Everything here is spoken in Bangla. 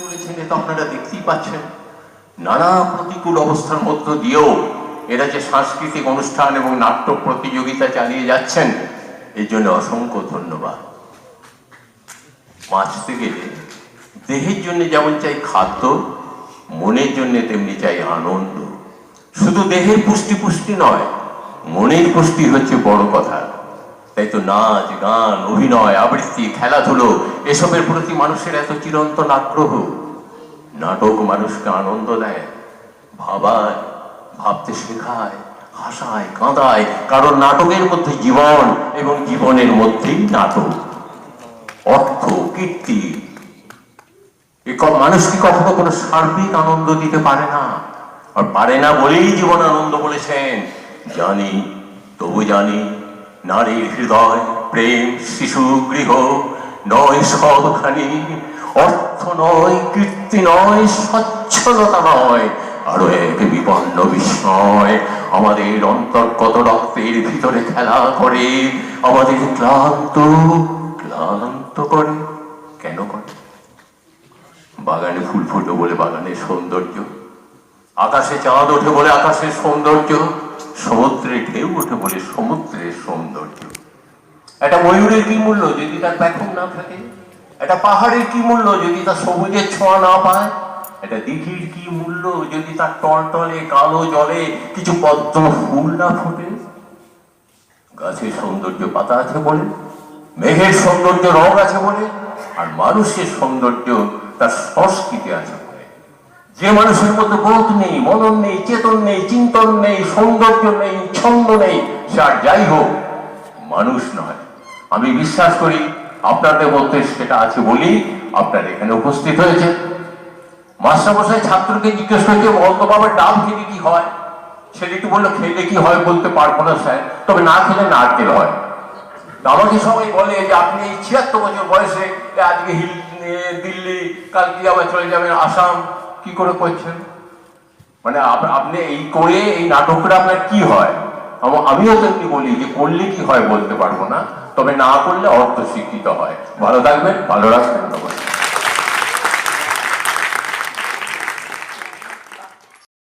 চলেছেন এটা আপনারা দেখতেই পাচ্ছেন। নানা প্রতিকূল অবস্থার মধ্য দিয়েও এরা যে সাংস্কৃতিক অনুষ্ঠান এবং নাট্য প্রতিযোগিতা চালিয়ে যাচ্ছেন, এর জন্য অসংখ্য ধন্যবাদ। বাঁচতে গেলে দেহের জন্য যেমন চাই খাদ্য, মনের জন্য তেমনি চাই আনন্দ। শুধু দেহের পুষ্টি পুষ্টি নয়, মনের পুষ্টি হচ্ছে বড় কথা। তাই তো নাচ, গান, অভিনয়, আবৃত্তি, খেলাধুলো, এসবের প্রতি মানুষের এত চিরন্তন আগ্রহ। নাটক মানুষকে আনন্দ দেয়, ভাবায়, ভাবতে শেখায়, হাসায়, কাঁদায়। কারণ নাটকের মধ্যে জীবন এবং জীবনের মধ্যেই নাটক। অর্থ, কীর্তি মানুষকে কখনো কোনো সার্বিক আনন্দ দিতে পারে না? আর পারে না বলেই জীবন আনন্দ বলেছেন। জানি, তবু জানি নারীর হৃদয়, প্রেম, শিশু, গৃহ, নয় সবখানি। অর্থ নয়, কীর্তি নয় সচ্ছলতা নয়, আরও এক বিপন্ন বিস্ময়। আমাদের অন্তর্গত রক্তের ভিতরে খেলা করে, আমাদের ক্লান্ত ক্লান্ত করে। কেন করে? বাগানে ফুল ফুটো বলে বাগানের সৌন্দর্য। আকাশে চাঁদ ওঠে বলে আকাশের সৌন্দর্য। সমুদ্রে ঢেউ ওঠে বলে সমুদ্রের সৌন্দর্য। একটা ময়ূরের কি মূল্য যদি তার পেখম না থাকে? একটা পাহাড়ের কি মূল্য যদি তার সবুজের ছোঁয়া না পায়? একটা দিঘির কি মূল্য যদি তার টলটলে, কালো জলে কিছু পদ্ম ফুল না ফোটে? গাছের সৌন্দর্য পাতা আছে বলে, মেঘের সৌন্দর্য রং আছে বলে, আর মানুষের সৌন্দর্য তার সংস্কৃতি আছে যে মানুষের মধ্যে বোধ নেই, মনন নেই, চেতন নেই, চিন্তন নেই, সৌন্দর্য নেই, ছন্দ নেই, সে আর যাই হোক, মানুষ নয়। আমি বিশ্বাস করি আপনাদের মধ্যে সেটা আছে বলেই আপনার এখানে উপস্থিত হয়েছে মাস্টারমশাই ছাত্রকে জিজ্ঞেস করছে বলতো বাবা ডাব খেলে কি হয়? ছেলেটি বলল, খেলে কি হয় বলতে পারব না, স্যার। তবে না খেলে নারকেল হয়। আমাকে সবাই বলে যে, আপনি এই ছিয়াত্তর বছর বয়সে আজকে দিল্লি, কালকে আবার চলে যাবেন আসাম কি করে করছেন? মানে আপনি এই করে এই নাটকটা আপনার কি হয়? আম- আমিও তেমনি বলি যে করলে কি হয় বলতে পারব না, তবে না করলে অর্থ শিক্ষিত হয়। ভালো থাকবেন, ভালো রাখবেন, নমস্কার।